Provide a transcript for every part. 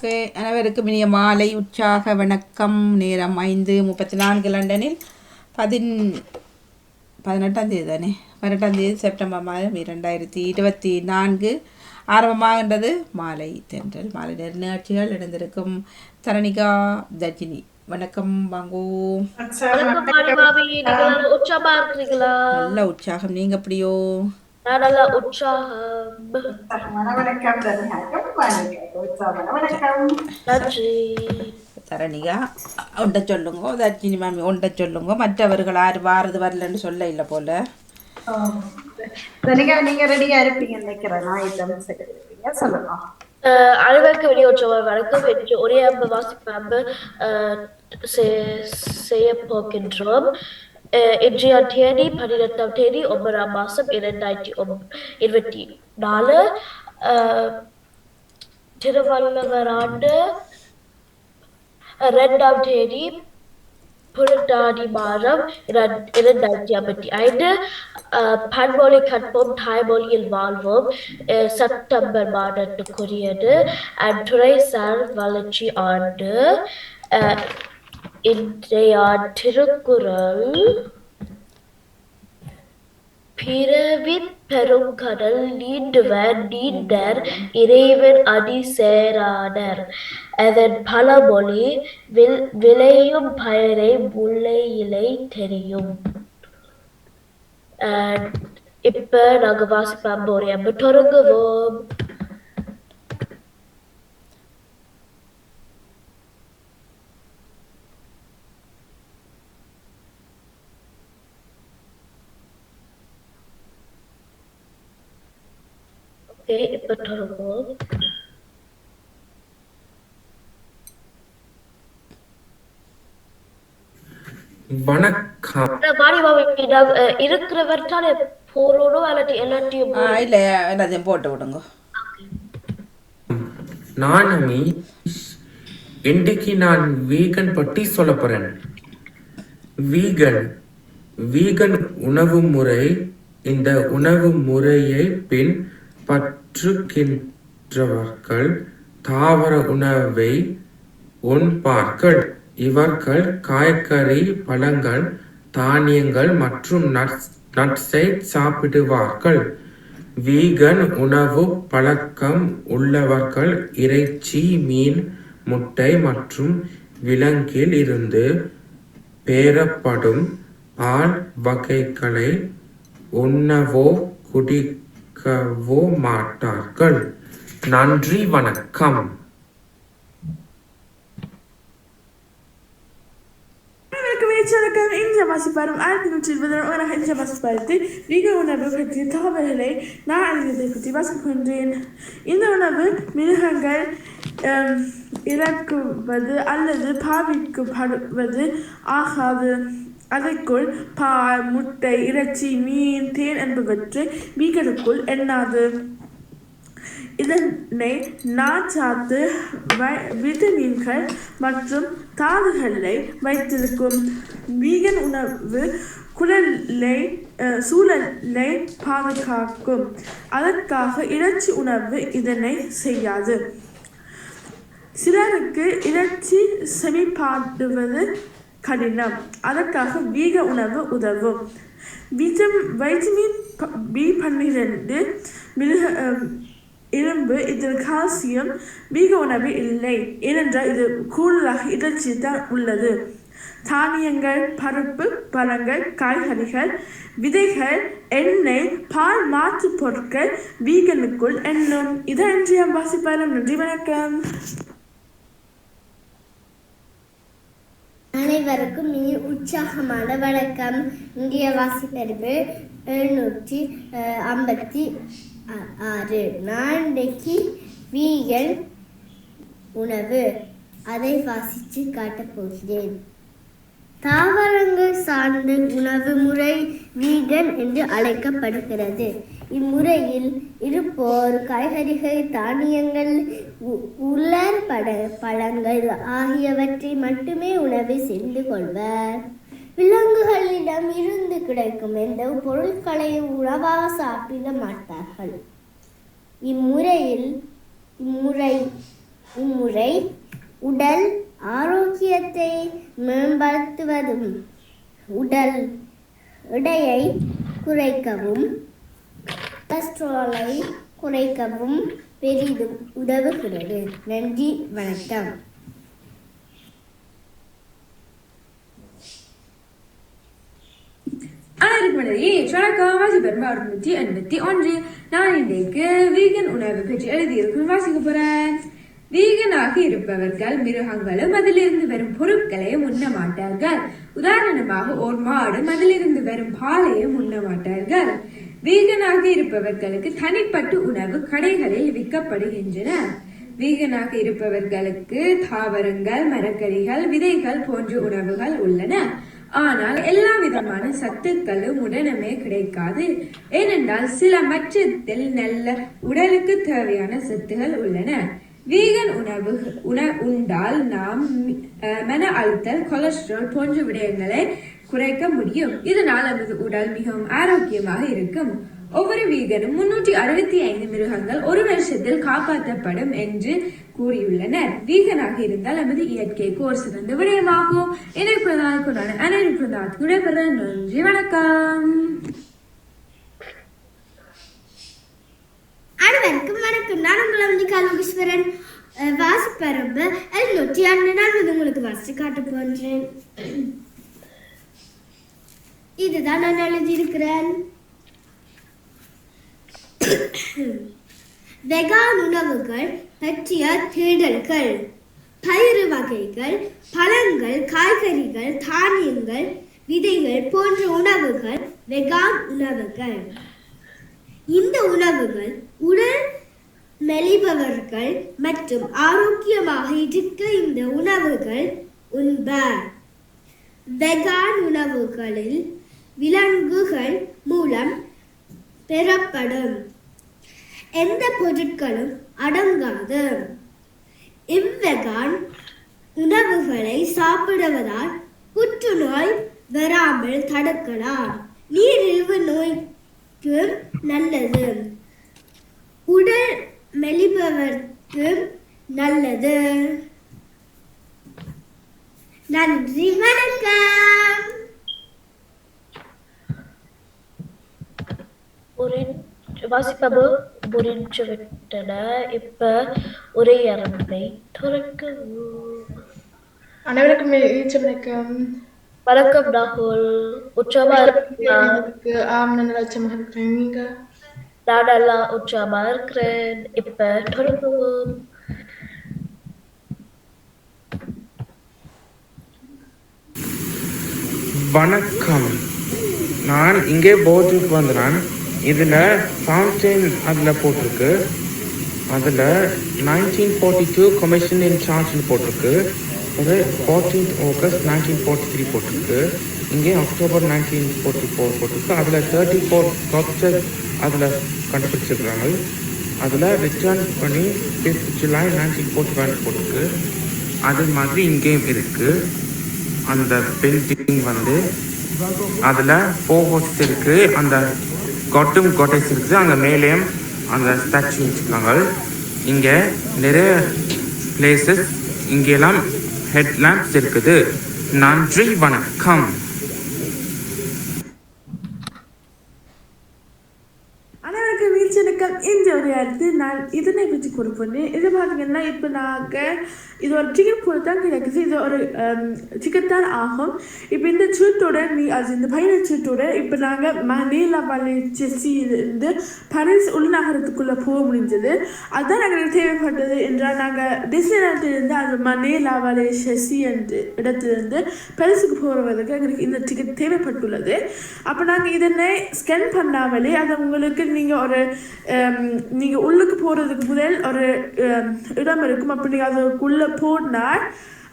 அனைவருக்கும் இனிய மாலை உற்சாக வணக்கம். நேரம் ஐந்து முப்பத்தி நான்கு லண்டனில் பதின் பதினெட்டாம் தேதி தானே? பதினெட்டாம் தேதி செப்டம்பர் மாதம் இரண்டாயிரத்தி இருபத்தி நான்கு ஆரம்பமாகின்றது. மாலை தென்றல் மாலை நேர நிகழ்ச்சிகள் இணைந்திருக்கும் தரணிகா தர்ஜினி. வணக்கம் வாங்கோ. நீங்க நல்லா உற்சாகமா. நீங்கள் எப்படியோ? நல்லா உற்சாகம் வணக்கம் வணக்கம் நன்றி தரணிகா உண்ட சொல்லுங்க தர்ஜினி மாமி உண்ட சொல்லுங்க மற்றவர்கள் யார் வாரது வரலன்னு சொல்ல இல்லை போல. தனிகா நீங்க ரெடியா இருப்பீங்க நினைக்கிறேன். நான் ஐட்டம் இருப்பீங்க சொல்லுங்க. அஹ் அனைவருக்கும் வெளியே உற்சாகம் வணக்கம் என்று ஒரே அம்பு வாசிப்பு அம்பு செய்ய போகின்றோம். அஹ், இன்றைய தேதி பன்னிரெண்டாம் தேதி ஒன்பதாம் மாசம் இரண்டாயிரத்தி ஒம்- இருபத்தி நாலு திருவள்ளுவர் ஆண்டு இரண்டாம் தேதி புரட்டாதி மாதம் இரண்டாயிரத்தி ஐம்பத்தி ஐந்து பன்மொழி கற்போம் தாய்மொழியில் வாழ்வோம் செப்டம்பர் மாதத்துக்குரியது அண்ட் துறைசார் வளர்ச்சி ஆண்டு இன்றைய திருக்குறள் பிறவின் பெருங்கடல் நீண்டுவர் நீண்டர் இறைவன் அடி சேரானர் அதன் பழமொழி வில் விளையும் பயிரை முல்லை இலை தெரியும் இப்ப நாங்க வாசிப்போம் தொடங்குவோம். இப்ப தொடங்குவோம் வணக்கம். தானே போறோம் இல்லாட்டி எல்லாத்தையும் ஆ இல்லை எல்லாத்தையும் போட்டு விடுங்க. நான் அமி இன்றைக்கு நான் வீகன் பற்றி சொல்ல போறேன். வீகன் வீகன் உணவு முறை இந்த உணவு முறையை பற்றுகின்றவர்கள் தாவர உணவை உண்பார்கள் இவர்கள் காய்கறி பழங்கள் தானியங்கள் மற்றும் நட்ஸ் நட்ஸை சாப்பிடுவார்கள். வீகன் உணவு பழக்கம் உள்ளவர்கள் இறைச்சி மீன் முட்டை மற்றும் விலங்கில் இருந்து பெறப்படும் பால் வகைகளை உண்ணவோ குடிக்கவோ மாட்டார்கள் நன்றி வணக்கம். வணக்கம் இந்திய வாசிப்பாரும் ஆயிரத்தி நூற்றி இருபது ஒரு இந்திய வாசிப்பாரத்தில் வீக உணவு பற்றிய தகவல்களை நான் அறிந்ததை பற்றி வாசிக்கின்றேன். இந்த உணவு மிருகங்கள் இறக்குவது அல்லது பாவிக்கப்படுவது ஆகாது. அதற்குள் பால் முட்டை இறைச்சி மீன் தேன் என்பவற்றை வீகனுக்குள் எண்ணாது. இதனை நாச்சாத்து வை- விட்டமின்கள் மற்றும் தாதுகளை வைத்திருக்கும். வீகன் உணவு குழலை அஹ், சூழலை பாதுகாக்கும். அதற்காக இறைச்சி உணவு இதனை செய்யாது. சிலருக்கு இறைச்சி செமிப்பாடுவது கடினம். அதற்காக வீக உணவு உதவும். விட்டம் வைட்டமின் ப- பி பன்னிரெண்டு மிருக அஹ், இரும்பு இதில் கால்சியம் வீக உணவு இல்லை. ஏனென்றால் இது கூடுதலாக இறைச்சி தான் உள்ளது. தானியங்கள் பருப்பு பழங்கள் காய்கறிகள் விதைகள் எண்ணெய் பால் மாற்றுப் பொருட்கள் வீகனுக்குள் எண்ணும். இதன்றி அம்பாசி வாசிப்பாரம் நன்றி வணக்கம். அனைவருக்கும் இனி உற்சாகமான வணக்கம். இந்திய வாசிப்பறிவு எழுநூற்றி ஐம்பத்தி ஆறு. நான் இன்றைக்கு வீகன் உணவு. அதை வாசித்து காட்டப் போகிறேன். தாவரங்கள் சார்ந்த உணவு முறை வீகன் என்று அழைக்கப்படுகிறது. இம்முறையில் இருப்போர் காய்கறிகள் தானியங்கள் உ- உலர் பட பழங்கள் ஆகியவற்றை மட்டுமே உணவு செய்து கொள்வர். விலங்குகளிடம் இருந்து கிடைக்கும் எந்த பொருட்களை உணவாக சாப்பிட மாட்டார்கள். இம்முறையில் இம்முறை இம்முறை உடல் ஆரோக்கியத்தை மேம்படுத்துவதும் உடல் எடையை குறைக்கவும் கொலஸ்ட்ராலை குறைக்கவும் பெரிதும் உதவுகிறது. நன்றி வணக்கம். அனைவருக்கும் வணக்கம். வாசிப்பெரும் அறுநூற்றி எண்பத்தி ஒன்று. நான் இன்றைக்கு வீகன் உணவு பற்றி எழுதியிருக்கும் வாசிக்க போறேன். வீகனாக இருப்பவர்கள் மிருகங்களும் அதிலிருந்து வரும் பொருட்களையும் உண்ண மாட்டார்கள் உதாரணமாக ஒரு மாடும் அதிலிருந்து வரும் பாலையும் உண்ண மாட்டார்கள் வீகனாக இருப்பவர்களுக்கு தனிப்பட்ட உணவு கடைகளில் விற்கப்படுகின்றன. வீகனாக இருப்பவர்களுக்கு தாவரங்கள் மரக்கறிகள் விதைகள் போன்ற உணவுகள் உள்ளன. ஆனால் எல்லா விதமான சத்துக்களும் உடனே கிடைக்காது. ஏனென்றால் சில மச்சத்தில் நல்ல உடலுக்கு தேவையான சத்துகள் உள்ளன. வீகன் உணவு உண உண்டால் நாம் மன அழுத்தல் கொலஸ்ட்ரால் போன்ற விடயங்களை குறைக்க முடியும். இதனால் நமது உடல் மிகவும் ஆரோக்கியமாக இருக்கும். ஒவ்வொரு வீகனும் முன்னூற்றி அறுபத்தி ஐந்து மிருகங்கள் ஒரு வருஷத்தில் காப்பாற்றப்படும் என்று கூறியுள்ளனர். வீகனாக இருந்தால் நமது இயற்கைக்கு ஒரு சிறந்த விடயமாகும். எனக்கு பிரதான நன்றி வணக்கம். அனைவருக்கும் வணக்கம். நான் உங்களை அம்பிகா லோகேஸ்வரன் அஹ், வாசிப்பரம்பு எழுநூற்றி அன்று நான் வந்து உங்களுக்கு வாசித்து காட்ட போன்றேன் இதுதான் நான் எழுதியிருக்கிறேன். வெகான் உணவுகள் பற்றிய தேடல்கள். பயிறு வகைகள் பழங்கள் காய்கறிகள் தானியங்கள் விதைகள் போன்ற உணவுகள் வெகான் உணவுகள். இந்த உணவுகள் உடல் மெலிபவர்கள் மற்றும் ஆரோக்கியமாக இருக்க இந்த உணவுகள் உண்பர் வெகான் உணவுகளில் விலங்குகள் மூலம் பெறப்படும். எந்த பொருட்களும் அடங்காது. இவ்வெகான் உணவுகளை சாப்பிடுவதால் புற்றுநோய் வராமல் தடுக்கலாம். நீரிழிவு நோய்க்கு நல்லது. உடல் மெலிபவர்க்கு நல்லது. நன்றி வணக்கம். வாசிப்பபு முடிஞ்சு விட்டன இப்ப உரையரங்கை துறக்கவும் அனைவருக்கும் வணக்கம். வணக்கம் ராகுல். உற்சாகமா இருக்கா ஆம் லட்சமாக இருக்கிறேன். நீங்க? நான் நல்லா உற்சாகமா இருக்கிறேன். இப்ப தொடங்குவோம். வணக்கம். நான் இங்கே போர்டுக்கு வந்தேன். இதில் ஃபவுண்டைன் அதில் போட்டிருக்கு. அதில் nineteen forty two commission in சார்ஜ்னு போட்டிருக்கு. ஒரு fourteenth August nineteen forty three போட்டிருக்கு. இங்கே அக்டோபர் நைன்டீன் ஃபார்ட்டி ஃபோர் போட்டிருக்கு. அதில் தேர்ட்டி ஃபோர் ஸ்கல்ப்சர் அதில் கண்டுபிடிச்சிருக்கிறாங்க அதில் ரிட்டர்ன் பண்ணி fifth July nineteen forty five போட்டிருக்கு. அது மாதிரி இங்கேயும் இருக்குது அந்த பெயிண்டிங் வந்து அதில் ஃபோகோஸ் இருக்குது அந்த கொட்டும் கோட்டைஸ் இருக்குது அங்கே மேலேயும் அந்த ஸ்டாச்சு வச்சுருக்காங்க. இங்கே நிறைய பிளேசஸ் இங்கெல்லாம் ஹெட்லாம்ப்ஸ் இருக்குது. நன்றி வணக்கம் அனைவருக்கும் வீழ்ச்சனுக்கம் இந்த ஒரு அடுத்து நான் இதனை ஒரு பொண்ணு இது பார்த்தீங்கன்னா இப்போ நாங்கள் இது ஒரு டிக்கெட் போல தான் கிடைக்குது. இது ஒரு um, சிக்கன் தான் ஆகும். இப்போ இந்த சீட்டோட நீ அது இந்த பயண சீட்டோட இப்போ நாங்கள் மனேலா வலை செஸ்ஸிலிருந்து பரிஸ் உள்நகரத்துக்குள்ளே போக முடிஞ்சது. அதுதான் எங்களுக்கு தேவைப்பட்டது என்றால் நாங்கள் டிஸ்னிலாண்டிலிருந்து அது மனேலா வலை செஸ்ஸி என்ற இடத்திலிருந்து பரிசுக்கு போகிறதுக்கு எங்களுக்கு இந்த டிக்கெட் தேவைப்பட்டுள்ளது. அப்போ நாங்கள் இதனை ஸ்கேன் பண்ணாமலே அது உங்களுக்கு நீங்கள் ஒரு um, நீங்கள் உள்ளுக்கு போகிறதுக்கு முதல் ஒரு um, இடம் இருக்கும். அப்போ நீங்கள் அதுக்குள்ளே போனால்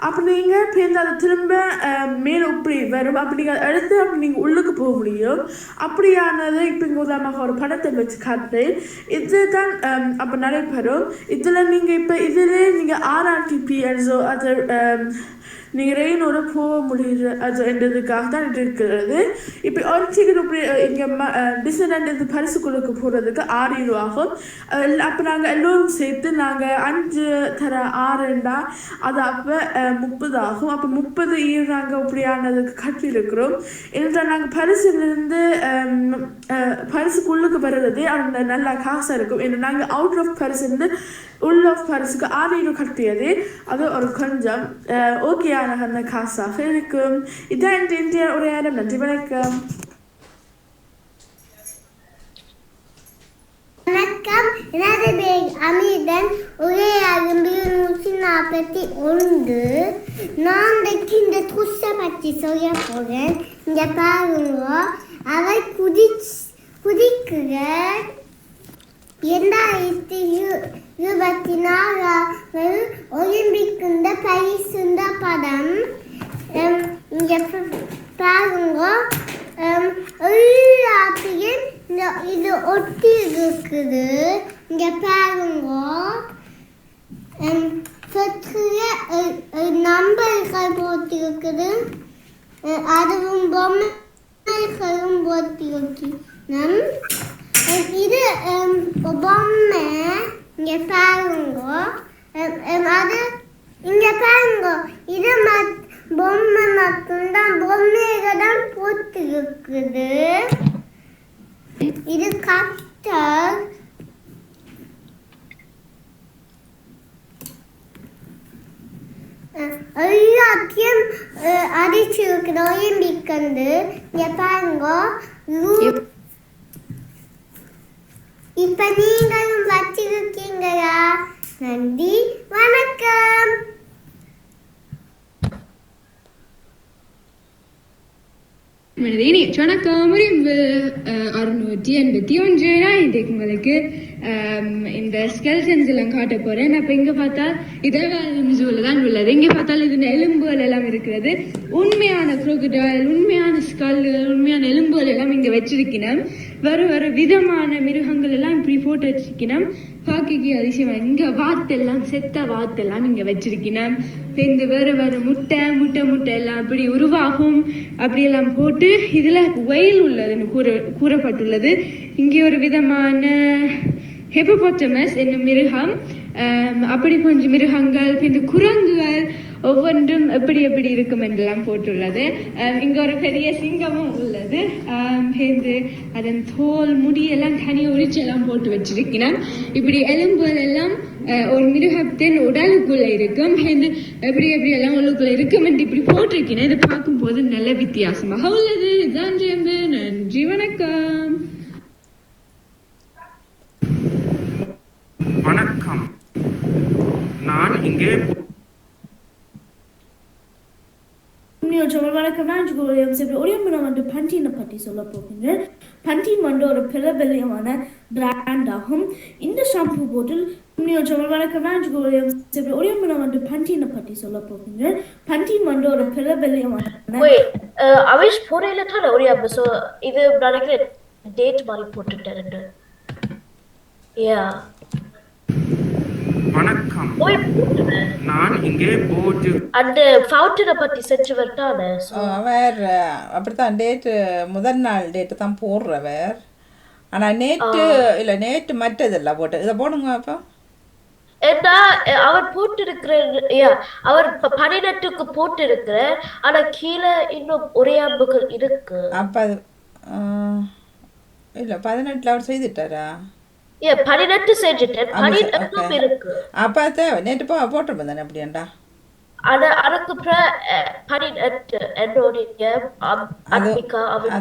அப்போ நீங்கள் பேருந்து அதை திரும்ப ஹம், மேலே இப்படி வரும். அப்படி நீங்கள் எடுத்து அப்படி நீங்கள் உள்ளுக்கு போக முடியும். அப்படியானது இப்போ இங்கே உதாரணமாக ஒரு படத்தை வச்சு காட்டுறேன். இதுதான் um, ஹம், அப்போ நடைபெறும். இதில் நீங்கள் இப்போ இதிலே நீங்கள் ஆர்ஆர்டிபி அது நீங்கள் ரெயினோட போக முடியுது அது என்றதுக்காக தான் இது இருக்கிறது. இப்போ ஒரு சீக்கிரம் இப்படி இங்கே டிஸ்னலாண்ட் இது பரிசுக்குழுக்கு போகிறதுக்கு ஆறு ரூபா ஆகும். அப்போ நாங்கள் எல்லோரும் சேர்த்து நாங்கள் அஞ்சு தர ஆறுண்டா அது அப்போ முப்பது ஆகும். அப்போ முப்பது ஈர் நாங்கள் இப்படியானதுக்கு கட்டியிருக்கிறோம் இதில் நாங்கள் பரிசுலேருந்து பரிசுக்குள்ளுக்கு வர்றது அந்த நல்லா காசாக இருக்கும். ஏன்னா நாங்கள் அவுட் ஆஃப் பரிசுலேருந்து உள்ள ஆஃப் பரிசுக்கு ஆறு கட்டியது அது ஒரு கொஞ்சம். ஒரு ஓகேயான அந்த காசாக இருக்கும். இதான் இந்த இந்தியா உரையாடம் நன்றி வணக்கம். வணக்கம். எனது பேர் அமிர்தன் உரையாகும் நூற்றி நாற்பத்தி ஒன்று. நான் இன்றைக்கு இந்த குஷை பற்றி சொல்ல போகிறேன் இந்த பாருங்க. அவர் குதி குதிக்கிற இரண்டாயிரத்தி இருபத்தி நாலாவது ஒலிம்பிக் இந்த பரிசு படம். உம், இங்க பாருங்க. எல்லாத்தையும் இந்த இது ஒட்டி இருக்குது. இங்க பாருங்க. நம்பர்கள் போட்டி இருக்குது அதுவும் பொம்மைகளும் போட்டி அஹ், இது பொம்மை. இங்க பாருங்க. அது இங்க பாருங்க. இது மத் பொம்மை மட்டும்தான். பொம்மைகள் தான் போட்டிருக்குது இது கட்டர் அஹ், எல்லாத்தையும் ஒலிம்பிக் வந்து இங்க பாருங்க இப்ப நீங்களும் வச்சிருக்கீங்களா? நன்றி. வணக்கம். மனதேனி அறுநூற்றி எண்பத்தி ஒன்று நான் இன்றைக்கு உங்களுக்கு இந்த ஸ்கெல்சன்ஸ் எல்லாம் காட்ட போறேன். அப்ப இங்க பார்த்தா இதழ்காலம் ஜூல தான் உள்ளது. இங்க பார்த்தால் இது எலும்புகள் எல்லாம் இருக்கிறது. உண்மையான crocodile உண்மையான ஸ்கல்கள் உண்மையான எலும்புகள் எல்லாம் இங்க வச்சிருக்கணும் வர வர விதமான மிருகங்கள் எல்லாம் இப்படி போட்டு வச்சிருக்கணும் பாக்கிக்கு அதிசயம். இங்க வாத்தெல்லாம் செத்த வாத்தெல்லாம் இங்க வச்சிருக்கணும் சேர்ந்து வேற வேற முட்டை முட்டை முட்டை எல்லாம் அப்படி உருவாகும். அப்படியெல்லாம் போட்டு இதுல வயல் உள்ளதுன்னு கூற கூறப்பட்டுள்ளது. இங்கே ஒரு விதமான ஹெபோபோட்டமஸ் என்னும் மிருகம் அப்படி கொஞ்சம் மிருகங்கள் பின்பு குரங்குகள் ஒவ்வொன்றும் எப்படி எப்படி இருக்கும் என்றெல்லாம் போட்டுள்ளது. ஆம், இங்க ஒரு பெரிய சிங்கமும் உள்ளது. ஆம், அதன் தோல் முடியெல்லாம் தனி உரிச்செல்லாம் போட்டு வச்சிருக்கிறான். இப்படி எலும்புகள் எல்லாம் அஹ், ஒரு மிருகத்தின் உடலுக்குள்ள இருக்கும். பின்பு எப்படி எப்படி எல்லாம் உள்ளுக்குள்ள இருக்கும் என்று இப்படி போட்டிருக்கிறேன். இதை பார்க்கும்போது நல்ல வித்தியாசமாக உள்ளது. இதுதான் ஜெயம்பு நன்றி வணக்கம். வணக்கம். நான் இங்கே நியோஜகம் வணக்கம் நான் ஜுகோலியம் செப்பி ஒரே நான் வந்து பண்டீனை பற்றி சொல்ல போகிறேன் பண்டீன் வந்து ஒரு பிரபல்யமான பிராண்ட் ஆகும். இந்த ஷாம்பு போட்டில் நியோஜகம் வணக்கம் நான் ஜுகோலியம் செப்பி ஒரே நான் வந்து பண்டீனை பற்றி சொல்ல போகிறேன் பண்டீன் வந்து ஒரு பிரபல்யமான Wait, uh, அவிஷ் போறையில ஒரே அப்போ ஸோ இது நினைக்கிறேன் டேட் மாதிரி போட்டுட்டேன் யா வணக்கம். நான் இங்கே போட்டு. அந்த ஃபவுண்டனை பத்தி செஞ்சவர் தானே? So, அவர் அப்படித்தான் டேட்டு முதல் நாள் டேட்டு தான் போடுறவர். ஆனால் நேற்று இல்லை நேற்று மற்றதெல்லாம் போட்டு. இதை போடுங்க அப்போ. அவர் போட்டிருக்கிற அவர் ப- பன்னிரெண்டுக்கு போட்டிருக்கிற ஆனா கீழே இன்னும் ஒரே அம்புகள் இருக்கு. அப்போ இல்லை பதினெட்டில் அவர் செய்துட்டாரா? பன்னிரெண்டு செஞ்சுட்டேன். okay. இருக்கு. அப்போ நேற்று போ போட்டிருப்பேன் தானே அப்படியாண்டா ஆனா அதுக்கு அப்புறம் அஹ், பன்னிரெண்டு என்னுடைய அம்பிகா அவர்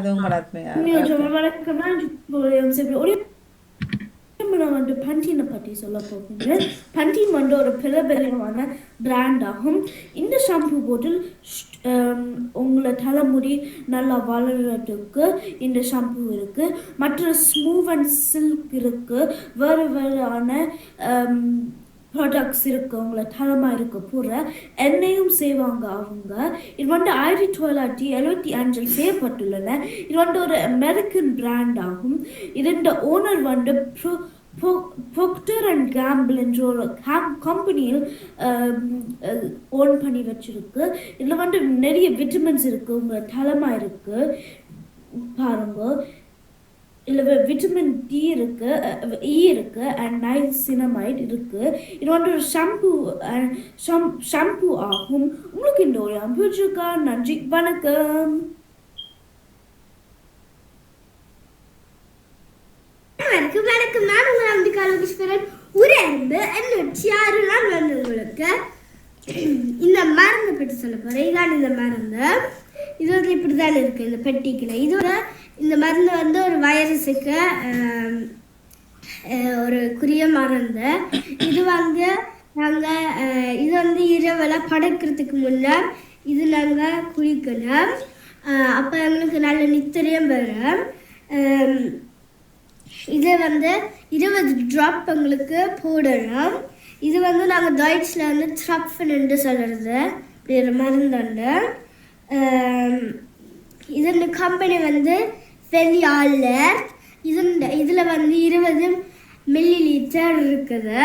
நான் வந்து பண்டீனை பற்றி சொல்ல போகிறேன் பண்டீன் வந்து ஒரு பிரபலமான பிராண்ட் ஆகும். இந்த ஷாம்பு போட்டில் உங்களை தலைமுடி நல்லா வளர்கிறதுக்கு இந்த ஷாம்பு இருக்கு. மற்ற ஸ்மூவ் அண்ட் சில்க் இருக்குது வேறு வேறான ப்ராடக்ட்ஸ் இருக்கு. உங்களை தரமாக இருக்க பூரா எண்ணெயும் செய்வாங்க அவங்க. இது வந்து ஆயிரத்தி தொள்ளாயிரத்தி எழுபத்தி அஞ்சில் செய்யப்பட்டுள்ளன. இது வந்து ஒரு அமெரிக்கன் பிராண்ட் ஆகும். இதன் ஓனர் வந்து ப்ரோ பொக்டர் அண்ட் கேம்பிள் என்ற ஒரு கம்பெனியில் ஓன் பண்ணி வச்சுருக்கு. இதில் வந்து நிறைய விட்டமின்ஸ் இருக்குது உங்கள் தலைமா இருக்குது பாருங்க. இதில் விட்டமின் டி இருக்கு இ e இருக்கு அண்ட் நைசினமைட் இருக்குது இது வந்து ஒரு ஷாம்பு ஷம் ஷாம்பு ஆகும். உங்களுக்கு இந்த ஒரு அம்பிச்சிருக்கா நன்றி வணக்கம் வணக்கம் நான் உங்கள் அம்பிகா லோகேஸ்வரன் ஒரு எண்ணூற்றி ஆறு நாள் உங்களுக்கு இந்த மருந்து பற்றி சொல்ல போகிறேன் இதான் இந்த மருந்து. இது வந்து இப்படி தான் இருக்குது இந்த பெட்டிக்கில் இது வந்து இந்த மருந்து வந்து ஒரு வைரஸுக்கு ஒரு குறிய மருந்து. இது வந்து நாங்கள் இது வந்து இரவில் படுக்கிறதுக்கு முன்னே இது நாங்கள் குளிக்கணும். அப்போ எங்களுக்கு நல்ல நித்திரையும் வரும். இதை வந்து இருபது ட்ராப் எங்களுக்கு போடணும். இது வந்து நாங்கள் டாய்ட்ஸில் வந்து த்ரப்ஃபன் சொல்கிறது இப்படி ஒரு மருந்துண்டு இது கம்பெனி வந்து வெளியாளர் இது இதில் வந்து இருபது மில்லி லிட்டர் இருக்குது.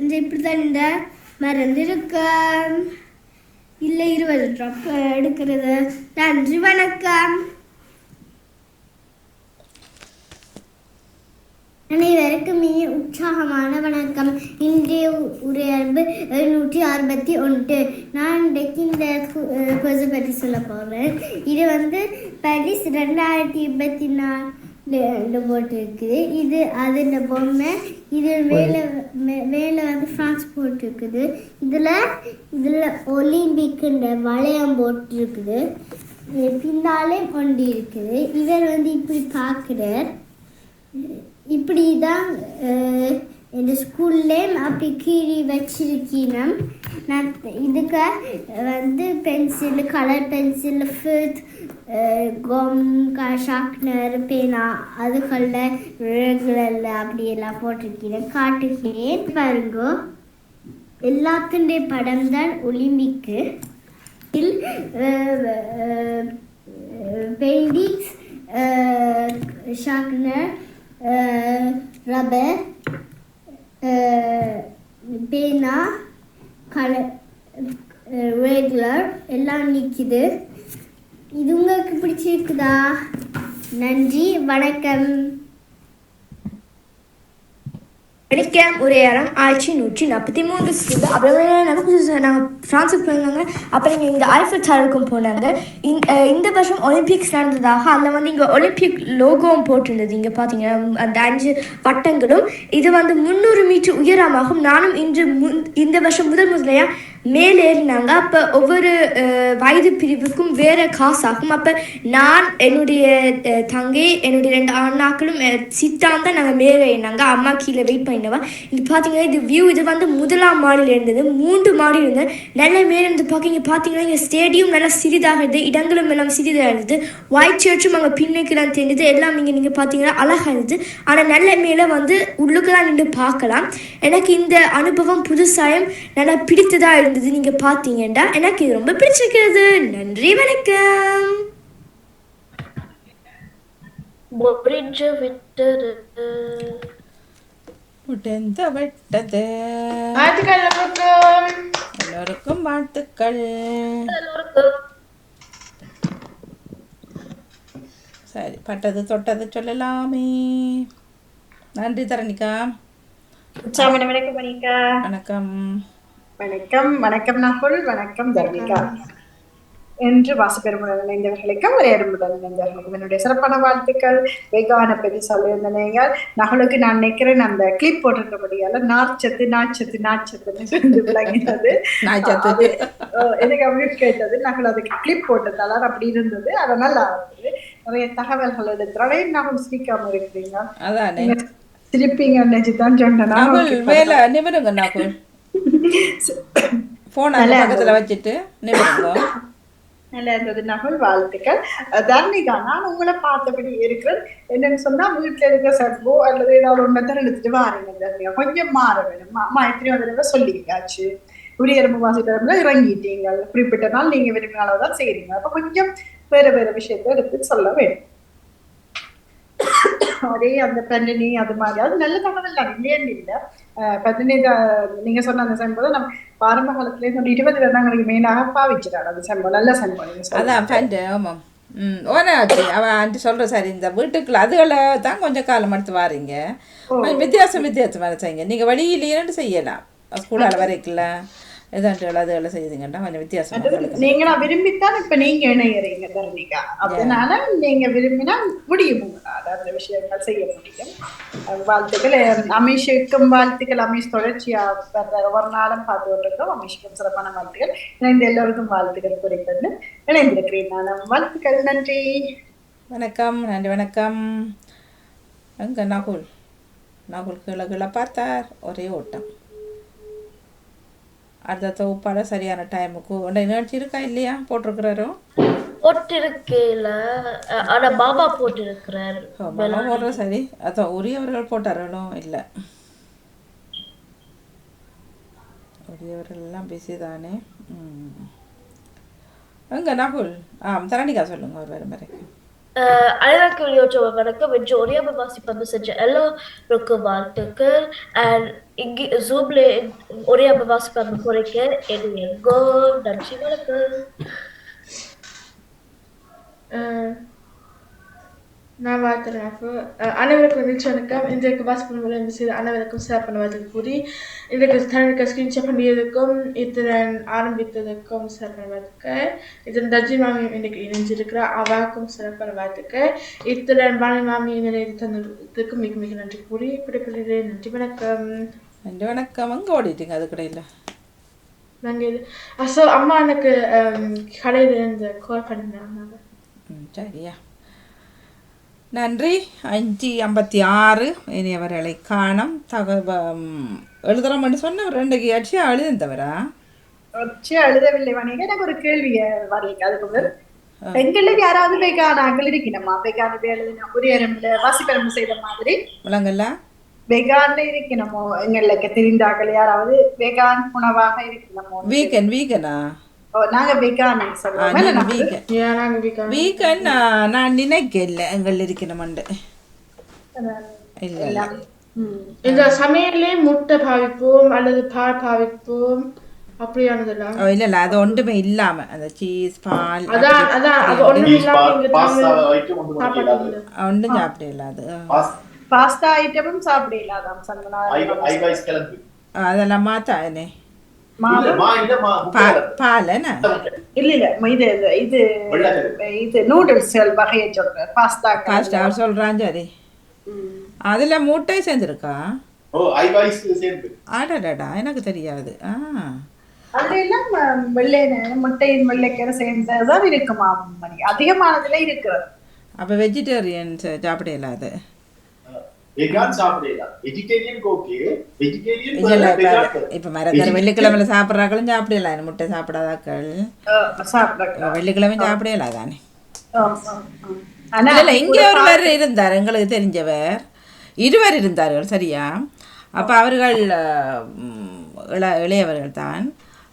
இந்த இப்படி தான் இந்த மருந்து இருக்கு. இல்லை இருபது ட்ராப் எடுக்கிறது. நன்றி வணக்கம். அனைவருக்கும் இனி உற்சாகமான வணக்கம். இன்றைய உரையன்பு எழுநூற்றி அறுபத்தி ஒன்று. நான் இன்றைக்கு இந்த கொசு பற்றி சொல்ல போகிறேன் இது வந்து பரிஸ் ரெண்டாயிரத்தி இருபத்தி நாலு போட்டிருக்குது. இது அதோட பொம்மை இது மேலே மே- மேலே வந்து ஃப்ரான்ஸ் போட்டிருக்குது. இதில் இதில் ஒலிம்பிக்குன்ற வளையம் போட்டிருக்குது. பின்னாலே கொண்டு இருக்குது இவர் வந்து இப்படி பார்க்குறார். இப்படி தான் என் ஸ்கூல்லேயும் அப்படி கீறி வச்சிருக்கணும் நான் இதுக்கு வந்து பென்சில் கலர் பென்சில் ஃபித் கம் ஷார்ப்னர் பேனா அதுகளில் அப்படி அப்படியெல்லாம் போட்டிருக்கிறேன் காட்டுகிறேன் பாருங்க. எல்லாத்துடைய படம் தான் ஒலிம்பிக்கு. இதில் பெயிண்டிங்ஸ் ஷார்ப்னர் ரப்பர் பேனா கலர் ரெகுலர் எல்லாம் நிற்கிது இது உங்களுக்கு பிடிச்சிருக்குதா? நன்றி. வணக்கம். வணக்கம் உரையாரம் ஆயிரத்தி நூற்றி நாற்பத்தி மூன்று ஸ்கூலில் அப்புறம் நமக்கு நாங்கள் ஃப்ரான்ஸுக்கு போயிருந்தாங்க. அப்புறம் இங்கே இந்த ஐஃபர் சாருக்கும் போனாங்க. இந்த இந்த வருஷம் ஒலிம்பிக்ஸ் நடந்ததாக அதில் வந்து இங்கே ஒலிம்பிக் லோகோவும் போட்டிருந்தது. இங்கே பார்த்தீங்கன்னா அந்த அஞ்சு வட்டங்களும். இது வந்து முந்நூறு மீட்டர் உயரமாகும் நானும் இன்று முன் இந்த வருஷம் முதல் முதலையாக மேலே ஏறினாங்க. அப்போ ஒவ்வொரு வயது பிரிவுக்கும் வேற காசாகும் அப்போ நான் என்னுடைய தங்கை என்னுடைய ரெண்டு அண்ணாக்களும் அஹ், தான் நாங்கள் மேலே ஏறினாங்க. அம்மா கீழே வெயிட் பண்ணினவா. இது பார்த்தீங்கன்னா இது வியூ இது வந்து முதலாம் மாடியில் இருந்தது. மூன்று மாடி இருந்தது நல்ல மேலே இருந்து பார்க்க இங்கே பார்த்தீங்கன்னா இங்கே ஸ்டேடியம் நல்லா சிறிதாக இருந்தது. இடங்களும் எல்லாம் சிறிதாக இருந்தது. ஒயிட் சர்ச்சும் அங்கே பின்னுக்கெல்லாம் தெரிஞ்சது. எல்லாம் இங்கே நீங்கள் பார்த்தீங்கன்னா அழகாக இருந்தது. ஆனால் நல்ல மேலே வந்து உள்ளுக்கெல்லாம் நின்று பார்க்கலாம். எனக்கு இந்த அனுபவம் புதுசாயம் நல்லா பிடித்ததாக இருந்தது. நீங்க பார்த்தீங்கன்னா எனக்கு இது ரொம்ப பிடிச்சிருக்கிறது. நன்றி வணக்கம். முடிஞ்சு விட்டது. முடிந்த விட்டது. வாழ்த்துக்கள் எல்லோருக்கும் எல்லோருக்கும் வாழ்த்துக்கள். எல்லோருக்கும். சரி பட்டது தொட்டது சொல்லலாமே. நன்றி தரணிக்கா. வணக்கம். வணக்கம் வணக்கம் நகுல் வணக்கம் தர்மிகா. என்று வாசிப்பெருமுடன் இணைந்தவர்களுக்கும் ஒரு எறும்புடன் இணைந்தவர்களுக்கும் என்னுடைய சிறப்பான வாழ்த்துக்கள். வெகான பெரிய சொல்லியிருந்தனைகள் நகுலுக்கு நான் நினைக்கிறேன் அந்த கிளிப் போட்டிருக்கபடியால நார்ச்சத்து நாச்சத்து நாச்சத்துன்னு சொல்லி விளங்கினது. எனக்கு அப்படி கேட்டது. நகுல் அதுக்கு கிளிப் போட்டதால அப்படி இருந்தது. அது நல்லா இருந்தது நிறைய தகவல்கள் எடுத்துறேன் நகுல் சிரிக்காம இருக்கிறீங்க அதானே. சிரிப்பீங்க நினைச்சுதான் சொன்னேன். நகுல் வேலை நிமிருங்க நகுல். போன் அந்த பக்கத்துல வச்சுட்டு நல்லா இருந்தது. நகுல் வாழ்த்துக்கள். தர்ணிகா நான் உங்களை பார்த்தபடி இருக்கிறேன் என்னன்னு சொன்னா வீட்டுல இருக்க சர்வோ அல்லது ஏதாவது ஒன்றத்தான் எடுத்துட்டு வாரீங்க தர்ணிகா. கொஞ்சம் மாற வேணும். அம்மா எத்தனையோ தடவை சொல்லியாச்சு உரியரம்பு வாசிட்டரம்ல இறங்கிட்டீங்க. குறிப்பிட்ட நாள் நீங்க விரும்பின அளவு தான் செய்றீங்க. அப்ப கொஞ்சம் வேற வேற விஷயத்த எடுத்து சொல்ல வேணும். ஒரே அந்த பெண்ணி அது மாதிரி. அது நல்ல தகவல் தான். இல்லையன்னு இல்லை. பெண்ணி நீங்க சொன்ன அந்த சம்பவம் நம்ம ஆரம்ப காலத்துல இருந்து இருபது வருடங்களுக்கு மேலாக பாவிச்சிட்டாரு அந்த சம்பவம் நல்ல சம்பவம். அதான் ஃபேண்ட்டு ஆமாம் ம் ஓனாச்சு அவன் ஆண்டி சொல்கிற சரி இந்த வீட்டுக்குள்ள அதுகளை தான் கொஞ்சம் காலம் எடுத்து வாரீங்க. வித்தியாசம் வித்தியாசமாக செய்யுங்க. நீங்கள் வழியிலேயே செய்யலாம். ஸ்கூலால் வரைக்கல எதாண்டுகள் அதுகளை செய்யுதுங்கன்னா கொஞ்சம் வித்தியாசம் நீங்களா விரும்பித்தான் இப்ப நீங்க இணையறீங்க தர்ணிகா அதனால நீங்க விரும்பினா முடியும் அந்த விஷயங்கள் செய்ய முடியும் வாழ்த்துக்கள் அமீஷுக்கும் வாழ்த்துக்கள் அமீஷ் தொடர்ச்சியா ஒரு நாளும் பார்த்து கொண்டிருக்கோம் அமீஷுக்கும் சிறப்பான வாழ்த்துக்கள் இணைந்து எல்லோருக்கும் வாழ்த்துக்கள் குறிப்பிட்டு இணைந்திருக்கிறேன் நான் வாழ்த்துக்கள் நன்றி வணக்கம் நன்றி வணக்கம் எங்க நகுல் நகுல் கீழே கீழே பார்த்தார் ஒரே ஓட்டம் அடுத்த தொகுப்பால சரியான டைமுக்கு உன்னை நிகழ்ச்சி இருக்கா இல்லையா? போட்டிருக்கிறாரோ? போட்டிருக்கேல. ஆனா பாபா போட்டிருக்கிறார். போடுற சரி. அதான் உரியவர்கள் போட்டார்களோ? இல்லை. உரியவர்கள் எல்லாம் பிஸி தானே. எங்க நகுல்? ஆ தரணிகா சொல்லுங்க ஒரு வேறு மாதிரி அஹ் அனைவருக்கு வணக்கம் என்று ஒரே வாசிப்பது செஞ்ச எல்லோருக்கும் வாழ்த்துக்கள் அண்ட் இங்கே ஜூம்ல ஒரே வாசிப்பது குறைக்க எது எங்கோ நன்றி வணக்கம் அஹ் நான் வாழ்த்துறேன் அப்போ அனைவருக்கும் நிகழ்ச்சி வணக்கம் இன்றைக்கு வாசிப்பு மூலம் செய்த அனைவருக்கும் சிறப்பான வாழ்த்து கூறி இன்றைக்கு தமிழுக்கு ஸ்கிரீன்ஷாட் பண்ணியதுக்கும் இத்துடன் ஆரம்பித்ததுக்கும் சிறப்பான வாழ்த்துக்கள் இத்துடன் தஜி மாமி இன்றைக்கு இணைஞ்சிருக்கிறார் அவாக்கும் சிறப்பான வாழ்த்துக்கள் இத்துடன் பாணி மாமி நிலையை தந்ததுக்கு மிக மிக நன்றி கூறி பிடிப்பிலே நன்றி வணக்கம் நன்றி வணக்கம் அங்கே ஓடிட்டீங்க அது கடையில் நாங்கள் இது ஸோ அம்மா எனக்கு அஹ், கடையில இருந்து கால் பண்ணினாங்க சரியா. நன்றி. அஞ்சு ஐம்பத்தி ஆறு இனியவர்களை காணம். தகவ எழுதுறோம்னு சொன்ன ரெண்டுக்கு அடிச்சு எழுந்தவரா வச்சு எழுதவில்லை வணிக எனக்கு ஒரு கேள்வி வரலைக்கு அதுக்கு முதல் பெண்கள்ல யாராவது வெகானாக்கள் இருக்கணுமா? வெகான எழுதின உரியரம்புல வாசிப்பரம்பு செய்த மாதிரி. விளங்கல்ல வெகான்ல இருக்கணுமோ? எங்களுக்கு தெரிந்தாக்கள் யாராவது வெகான் உணவாக இருக்கணுமோ? வீக்கனா ஓ, நாங்க வெகான் சொல்லுவோம் இல்ல நாங்க- வீக்கெண்ட் ஏன் நாங்கள் வீக்கா வீக்கெண்ட் நான் நினைக்கல. எங்கள் இருக்கணுமெண்டு. இல்லை. இந்த சமையல்லே முட்டை பாவிப்போம் அல்லது பால் பாவிப்போம். அப்படியானதெல்லாம்? இல்லை இல்லை. அது ஒன்றுமே இல்லாமல் அந்த சீஸ் பால் அதான் அதான். அது இல்லாம சாப்பாடு பாஸ்தா ஐட்டமும் அதெல்லாம் மாத்தா சொல்றேன் சரி. அதில் முட்டை சேர்ந்து. ஆடாடாடா எனக்கு தெரியாது. ஆ. அதுல எல்லாம் அஹ், வெள்ளை முட்டையின் வெள்ளைக்கரை சேர்ந்ததுதான் இருக்குமா மணி? அதிகமானதுல இருக்கிறது அப்போ வெஜிடேரியன்ஸ் சாப்பிடல அது வெகான் சாப்பிடலாம் வெஜிடேரியன் ஓகே வெஜிடேரியன் இப்போ வெள்ளிக்கிழமையில சாப்பிடலாம் முட்டை சாப்பிடாதாக்கள் வெள்ளிக்கிழமை சாப்பிடல தானே இல்லை இங்கே ஒருவர் இருந்தார் எங்களுக்கு தெரிஞ்சவர் இருவர் இருந்தார்கள் சரியா அப்போ அவர்கள் இளையவர்கள் தான்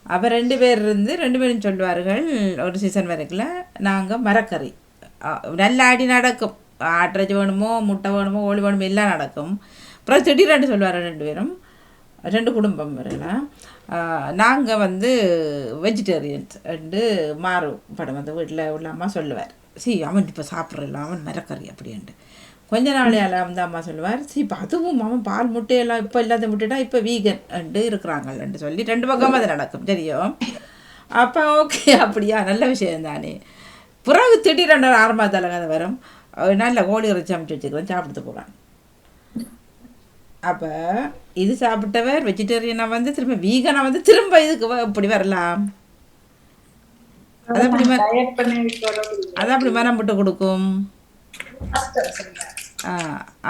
அப்போ ரெண்டு பேர் இருந்து ரெண்டு பேரும் சொல்லுவார்கள் ஒரு சீசன் வரைக்கும் நாங்கள் மரக்கறி அ, நல்ல அடி நடக்கும் ஆட்ரஜ் வேணுமோ முட்டை வேணுமோ ஓலி வேணுமோ எல்லாம் நடக்கும். அப்புறம் திடீரென்று சொல்லுவார் ரெண்டு பேரும். ரெண்டு குடும்பம் வரலாம் நாங்கள் வந்து வெஜிடேரியன்ஸ் ரெண்டு மாறுபடும் அந்த வீட்டில் உள்ள அம்மா சொல்லுவார். சி அவன் இப்போ சாப்பிட்றலாம் அவன் மரக்கறி அப்படின்ட்டு கொஞ்ச நாளையால் அந்த அம்மா சொல்லுவார் சி இப்போ அதுவும் அவன் பால் முட்டையெல்லாம் இப்போ இல்லாத முட்டைடா இப்போ வீகன் ரெண்டு சொல்லி ரெண்டு பக்கமும் அது நடக்கும். தெரியும்? அப்போ ஓகே அப்படியா? நல்ல விஷயம் தானே. பிறகு திடீரென்று ஆரம்பத்தில் கதை வரும். நல்ல கோழி இறைச்சி அமைச்சு வச்சுக்கிறேன் சாப்பிட்டு போகிறான் அப்போ இது சாப்பிட்டவர் வெஜிடேரியனாக வந்து திரும்ப வீகனாக வந்து திரும்ப இதுக்கு இப்படி வரலாம். அது அப்படி அது அப்படி மரம் போட்டு கொடுக்கும்.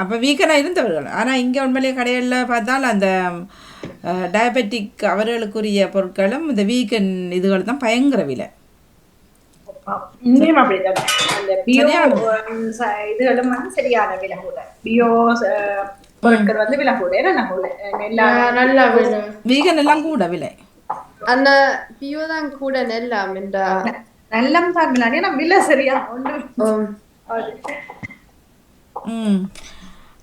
அப்போ வீக்கனாக இருந்தவர்கள். ஆனால் இங்கே உண்மையிலேயே கடைகளில் பார்த்தால் அந்த டயபெட்டிக் அவர்களுக்குரிய பொருட்களும் இந்த வீக்கன் இதுகள் தான் பயங்கர விலை. இங்கேயும் அப்படிதான் அந்த பியோ. இதுகளும் வந்து சரியான விலை கூட பியோ பொருட்கள் வந்து விலை கூட நல்லா வீகன் எல்லாம் கூட விலை அந்த பியோ தான் கூட நெல்லாம் இந்த நல்லம் தான் விலை ஆனா விலை சரியா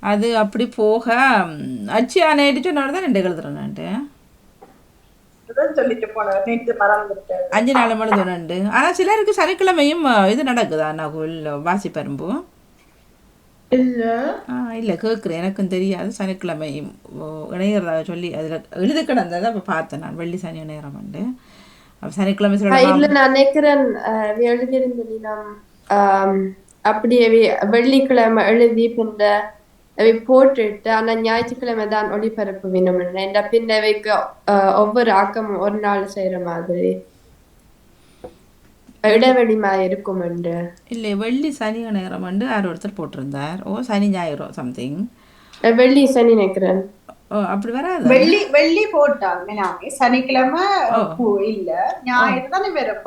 அது அப்படி போக அச்சு சொன்னவர் தான் ரெண்டு எழுதுறேன்ட்டு அதான் சொல்லிட்டு போனவர் நேற்று மறந்துருக்காரு அஞ்சு நாலு மணி தொண்ணு ஆனால் சிலருக்கு சனிக்கிழமையும் இது நடக்குதா? நகுல் வாசிப்பரும்பு? இல்ல. ஆ இல்லை கேட்குறேன் எனக்கும் தெரியாது. சனிக்கிழமையும் இணையறதாக சொல்லி அதில் எழுதி கிடந்ததை அப்போ பார்த்தேன் நான். வெள்ளி சனி நேரம் உண்டு. சனிக்கிழமை இல்ல நான் நினைக்கிறேன் ஆம், அப்படியே வெள்ளிக்கிழமை எழுதி பின்ன அவை போட்டுட்டு ஆனா ஞாயிற்றுக்கிழமை தான் ஒளிபரப்பு வேணும் இந்த பின்னவைக்கு ஒவ்வொரு ஆக்கமும் ஒரு நாள் செய்யற மாதிரி இடைவெளி மாதிரி இருக்கும் என்று இல்லை வெள்ளி சனி நேரம் வந்து யார் ஒருத்தர் போட்டிருந்தார் ஓ சனி ஞாயிறோ சம்திங் வெள்ளி சனி நினைக்கிறேன் அப்படி வராது? வெள்ளி வெள்ளி போட்டாங்க. நாங்க சனிக்கிழமை பூ இல்ல. ஞாயிறு தானே வரும்.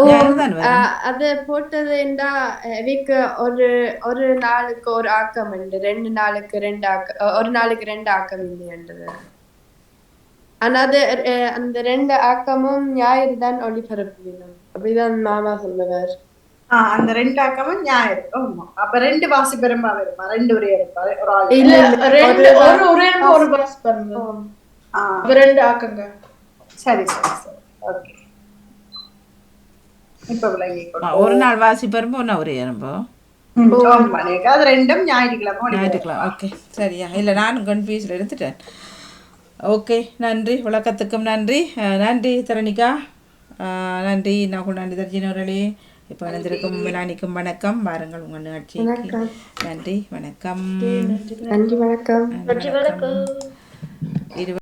அது போட்டதுண்டா அவைக்கு ஒரு ஒரு நாளுக்கு ஒரு ஆக்கம் உண்டு. ரெண்டு நாளுக்கு ரெண்டு ஆக்கம் ஒரு நாளுக்கு ரெண்டு ஆக்கம் இல்லையன்றது ஆனா அது அந்த ரெண்டு ஆக்கமும் ஞாயிறு தான் ஒளிபரப்பு வேணும் அப்படிதான் மாமா சொல்லுவார். அந்த ரெண்டு ஆக்கமும் ஞாயிறு. ஆமா. அப்ப ரெண்டு வாசி பெருமா வருமா ரெண்டு ஒரே இருப்பா ஒரு ஆள். இல்ல ரெண்டு ஒரு ஆஹ் அப்ப ரெண்டு ஆக்குங்க. சரி சரி சரி. ஓகே. இப்ப விளங்கி ஆ, ஒரு நாள் வாசிப்பரும்பு ஒன்றா ஒரு எறும்போ அது ரெண்டும் ஞாயிற்றுக்கிழமை. ஞாயிற்றுக்கிழமை. ஓகே. சரியா? இல்லை நானும் கன்ஃபியூஸில் எடுத்துட்டேன். ஓகே. நன்றி. விளக்கத்துக்கும் நன்றி. நன்றி தரணிகா. நன்றி நான் நன்றி தர்ஜினவர்களே இப்போ இணைந்திருக்கும் வினானிக்கும் வணக்கம். வாருங்கள் உங்கள் நிகழ்ச்சிக்கு. நன்றி. வணக்கம். நன்றி வணக்கம்.